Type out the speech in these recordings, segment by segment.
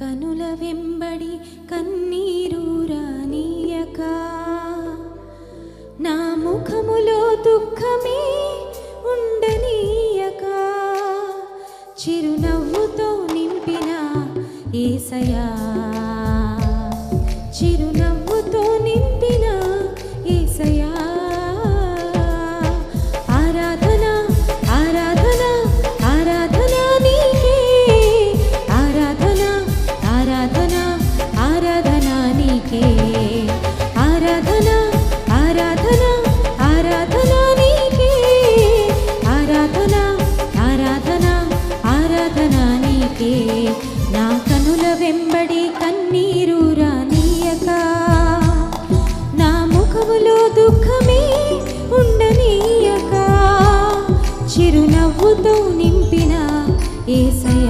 కనుల వెంబడి కన్నీరు రానీయక. నా ముఖములో దుఃఖమే ఉండనీయక. చిరునవ్వుతో నింపిన ఏసయా చిరు ప్రభుతో నింపిన ఏసయా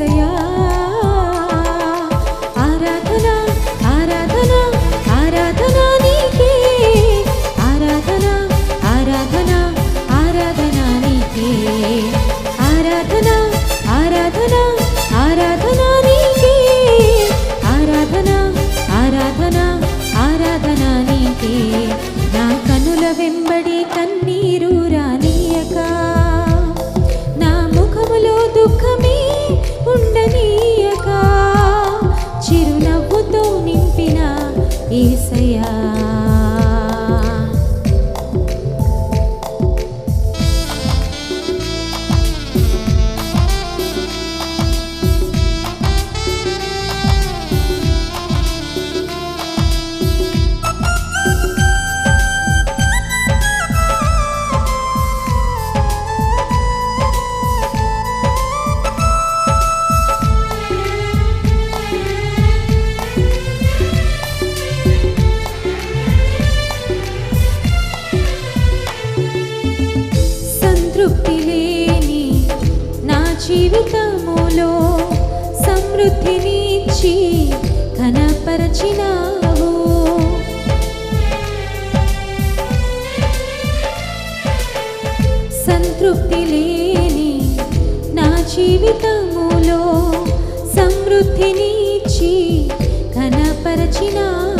ఏసయా ఆరాధన ఆరాధన ఆరాధన నీకే. ఆరాధన ఆరాధన ఆరాధన నీకే. ఆరాధన ఆరాధన ఆరాధన నీకే. ఆరాధన ఆరాధన ఆరాధన నీకే. నా కనుల వెంబడి కన్నీరు రానియక. నా ముఖములో దుఃఖం ఏసయా జీవితములో సమృద్ధినిచ్చి కనపరచినావు సంతృప్తి లేని నా జీవితములో సమృద్ధినిచ్చి కనపరచినావు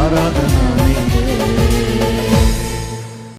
आराधना में